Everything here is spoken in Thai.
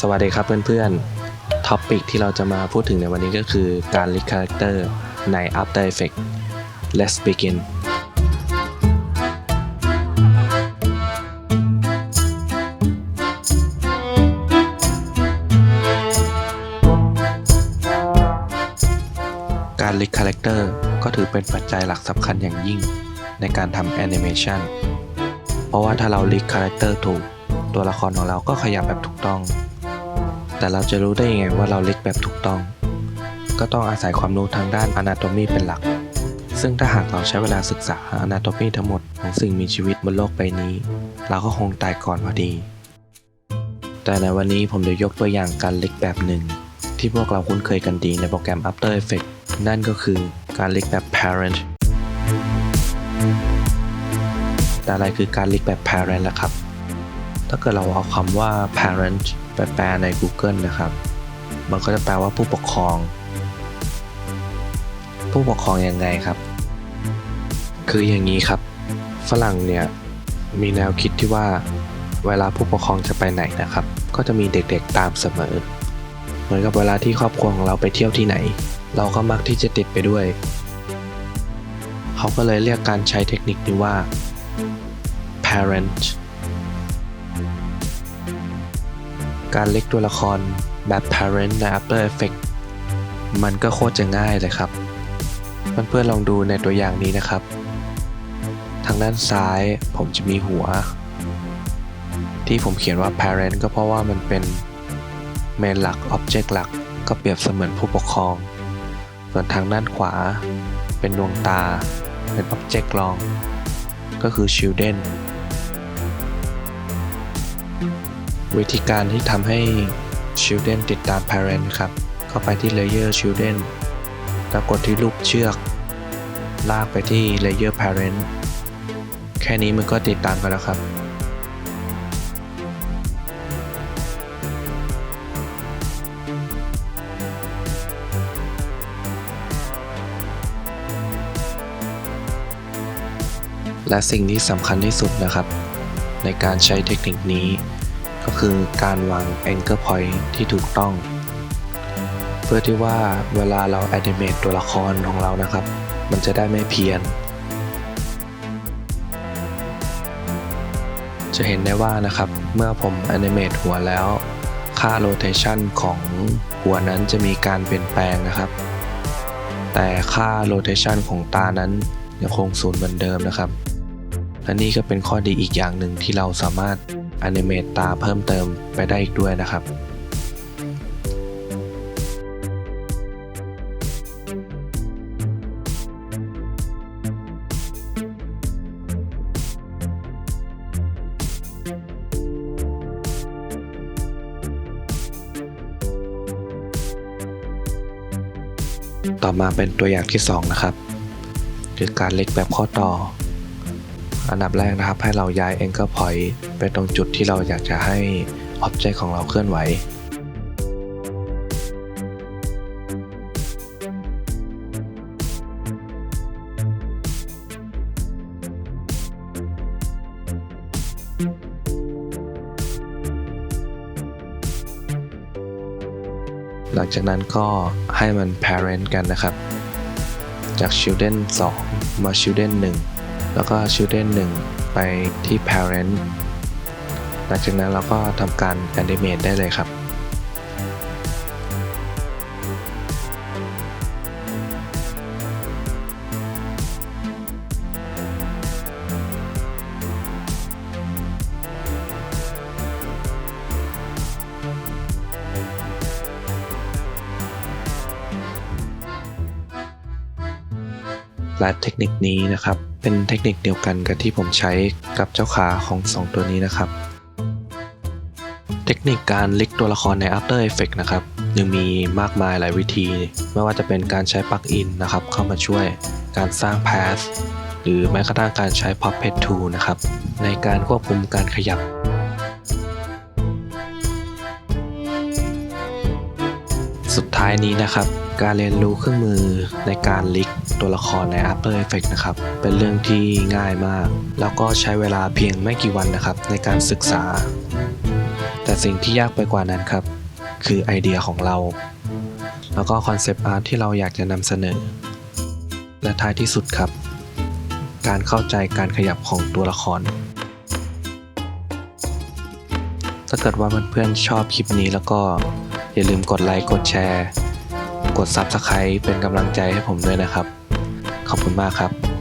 สวัสดีครับเพื่อนๆ ท็อปิกที่เราจะมาพูดถึงในวันนี้ก็คือการลิคาแรคเตอร์ใน After Effects Let's begin การลิคาแรคเตอร์ก็ถือเป็นปัจจัยหลักสำคัญอย่างยิ่งในการทำแอนิเมชันเพราะว่าถ้าเราลิคาแรคเตอร์ถูก ตัวละครของเราก็ขยับแบบถูกต้อง แต่เราจะรู้ได้ยังไงว่าเราเลิกแบบถูกต้อง ก็ต้องอาศัยความรู้ทางด้าน Anatomy เป็นหลัก ซึ่งถ้าหากเราใช้เวลาศึกษา Anatomy ทั้งหมดของสิ่งมีชีวิตบนโลกใบนี้ เราก็คงตายก่อนพอดี แต่ในวันนี้ผมจะยกตัวอย่างการเลิกแบบหนึ่ง ที่พวกเราคุ้นเคยกันดีในโปรแกรม After Effects นั่นก็คือการเลิกแบบ Parent แต่อะไรคือการเลิกแบบ Parent ล่ะครับ ถ้าเกิดเราเอาคำว่า parent ไปแปลใน Google นะครับ มันก็จะแปลว่าผู้ปกครอง ผู้ปกครองยังไงครับ คืออย่างนี้ครับ ฝรั่งเนี่ยมีแนวคิดที่ว่าเวลาผู้ปกครองจะไปไหนนะครับ ก็จะมีเด็กๆตามเสมอ เหมือนกับเวลาที่ครอบครัวของเราไปเที่ยวที่ไหน เราก็มักที่จะติดไปด้วย เขาก็เลยเรียกการใช้เทคนิคนี้ว่า parent การเล็กตัวละครแบบ Parent ใน After Effects มันก็โคตรจะง่ายเลยครับ เพื่อนๆลองดูในตัวอย่างนี้นะครับ ทางด้านซ้ายผมจะมีหัว ที่ผมเขียนว่า Parent ก็เพราะว่ามันเป็นเมนหลัก Object หลัก ก็เปรียบเสมือนผู้ปกครอง ส่วนทางด้านขวาเป็นดวงตา เป็น Object รอง ก็คือ Children วิธีการที่ทำให้ Children ติดตาม Parent ครับ เข้าไปที่ Layer Children แล้วกดที่รูปเชือก ลากไปที่ Layer Parent แค่นี้มันก็ติดตามกันแล้วครับ และสิ่งที่สำคัญที่สุดนะครับ ในการใช้เทคนิคนี้ ก็คือการวาง anchor point ที่ถูกต้อง เพื่อที่ว่าเวลาเรา animate ตัวละครของเรานะครับ มันจะได้ไม่เพี้ยน จะเห็นได้ว่านะครับ เมื่อผม animate หัวแล้ว ค่า rotation ของหัวนั้นจะมีการเปลี่ยนแปลงนะครับ แต่ค่า rotation ของตานั้นยังคงศูนย์เหมือนเดิมนะครับ และนี่ก็เป็นข้อดีอีกอย่างหนึ่งที่เราสามารถ animate ตาเพิ่มเติมไปได้อีกด้วยนะครับต่อมาเป็นตัวอย่างที่ 2 นะครับ คือการเล็กแบบข้อต่อ อันดับแรกนะครับให้เราย้าย anchor point ไปตรงจุดที่เราอยากจะให้ object ของเราเคลื่อนไหวหลังจากนั้นก็ให้มัน parent กันนะครับ จาก children 2 มา children 1 แล้วก็ children 1 ไปที่ parent หลังจากนั้นเราก็ทำการ animate ได้เลยครับ และเทคนิคนี้นะครับ เป็นเทคนิคเดียวกันกับที่ผมใช้กับเจ้าขาของ 2 ตัวนี้นะครับ เทคนิคการลิกตัวละครใน After Effects นะครับยังมีมากมายหลายวิธี ไม่ว่าจะเป็นการใช้ปลั๊กอินนะครับ เข้ามาช่วยการสร้าง Path หรือแม้กระทั่งการใช้ Puppet Tool นะครับ ในการควบคุมการขยับ สุดท้ายนี้นะครับ การเรียนรู้เครื่องมือในการลิกตัวละครใน After Effects นะครับ เป็นเรื่องที่ง่ายมาก แล้วก็ใช้เวลาเพียงไม่กี่วันนะครับ ในการศึกษา แต่สิ่งที่ยากไปกว่านั้นครับ คือไอเดียของเรา แล้วก็คอนเซปต์อาร์ตที่เราอยากจะนำเสนอ และท้ายที่สุดครับ การเข้าใจการขยับของตัวละครถ้าเกิดว่าเพื่อนๆชอบคลิปนี้แล้วก็ อย่าลืมกดไลค์กดแชร์ กด Subscribe เป็นกำลังใจให้ผมด้วยนะครับ ขอบคุณมากครับ